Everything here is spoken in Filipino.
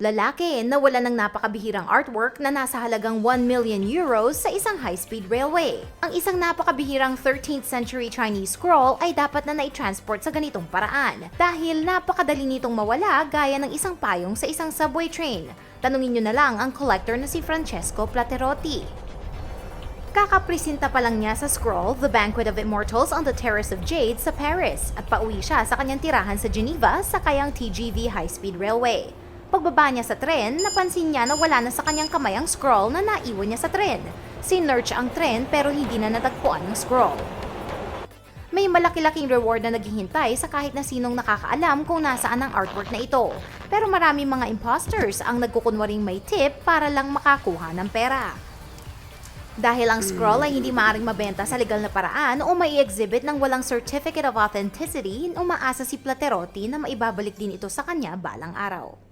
Lalaki na wala ng napakabihirang artwork na nasa halagang 1 million euros sa isang high-speed railway. Ang isang napakabihirang 13th century Chinese scroll ay dapat na nai-transport sa ganitong paraan dahil napakadali nitong mawala gaya ng isang payong sa isang subway train. Tanungin nyo na lang ang collector na si Francesco Platerotti. Kakapresenta pa lang niya sa scroll The Banquet of Immortals on the Terrace of Jade sa Paris at pauwi siya sa kanyang tirahan sa Geneva sa kayang TGV High-Speed Railway. Pagbaba niya sa tren, napansin niya na wala na sa kanyang kamay ang scroll na naiwan niya sa tren. Sinearch ang tren pero hindi na natagpuan ang scroll. May malaki-laking reward na naghihintay sa kahit na sinong nakakaalam kung nasaan ang artwork na ito. Pero marami mga imposters ang nagkukunwaring may tip para lang makakuha ng pera. Dahil ang scroll ay hindi maaaring mabenta sa legal na paraan o may exhibit ng walang certificate of authenticity, umaasa si Platerotti na maibabalik din ito sa kanya balang araw.